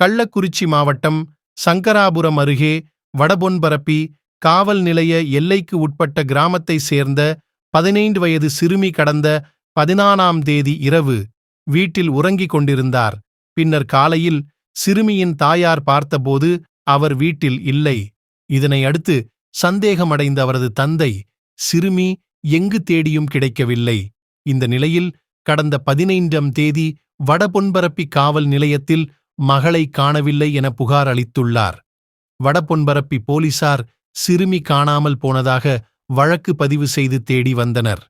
கள்ளக்குறிச்சி மாவட்டம் சங்கராபுரம் அருகே வடபொன்பரப்பி காவல் நிலைய எல்லைக்கு உட்பட்ட கிராமத்தை சேர்ந்த பதினைந்து வயது சிறுமி கடந்த பதினானாம் தேதி இரவு வீட்டில் உறங்கிக் கொண்டிருந்தார். பின்னர் காலையில் சிறுமியின் தாயார் பார்த்தபோது அவர் வீட்டில் இல்லை. இதனை அடுத்து சந்தேகமடைந்த அவரது தந்தை சிறுமி எங்கு தேடியும் கிடைக்கவில்லை. இந்த நிலையில் கடந்த பதினைந்தாம் தேதி வடபொன்பரப்பி காவல் நிலையத்தில் மகளை காணவில்லை என புகார் அளித்துள்ளார். வடபொன்பரப்பி போலீசார் சிறுமி காணாமல் போனதாக வழக்கு பதிவு செய்து தேடி வந்தனர்.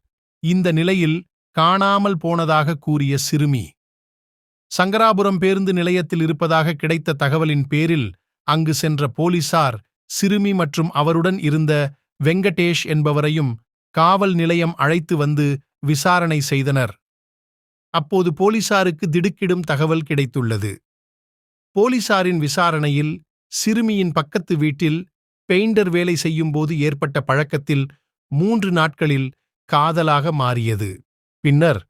இந்த நிலையில் காணாமல் போனதாக கூறிய சிறுமி சங்கராபுரம் பேருந்து நிலையத்தில் இருப்பதாக கிடைத்த தகவலின் பேரில் அங்கு சென்ற போலீசார் சிறுமி மற்றும் அவருடன் இருந்த வெங்கடேஷ் என்பவரையும் காவல் நிலையம் அழைத்து வந்து விசாரணை செய்தனர். அப்போது போலீசாருக்கு திடுக்கிடும் தகவல் கிடைத்துள்ளது. போலீசாரின் விசாரணையில் சிறுமியின் பக்கத்து வீட்டில் பெயிண்டர் வேலை செய்யும்போது ஏற்பட்ட பழக்கத்தில் மூன்று நாட்களில் காதலாக மாறியது. பின்னர்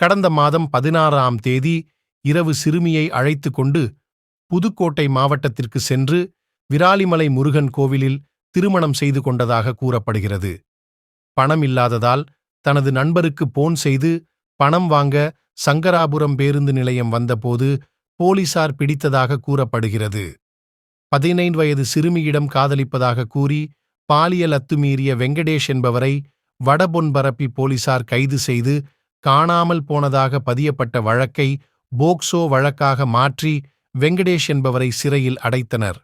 கடந்த மாதம் பதினாறாம் தேதி இரவு சிறுமியை அழைத்து கொண்டு புதுக்கோட்டை மாவட்டத்திற்கு சென்று விராலிமலை முருகன் கோவிலில் திருமணம் செய்து கொண்டதாக கூறப்படுகிறது. பணம் இல்லாததால் தனது நண்பருக்கு போன் செய்து பணம் வாங்க சங்கராபுரம் பேருந்து நிலையம் வந்தபோது போலீசார் பிடித்ததாக கூறப்படுகிறது. பதினைந்து வயது சிறுமியிடம் காதலிப்பதாக கூறி பாலியல் அத்துமீறிய வெங்கடேஷ் என்பவரை வடபொன்பரப்பி போலீசார் கைது செய்து காணாமல் போனதாக பதியப்பட்ட வழக்கை போக்சோ வழக்காக மாற்றி வெங்கடேஷ் என்பவரை சிறையில் அடைத்தனர்.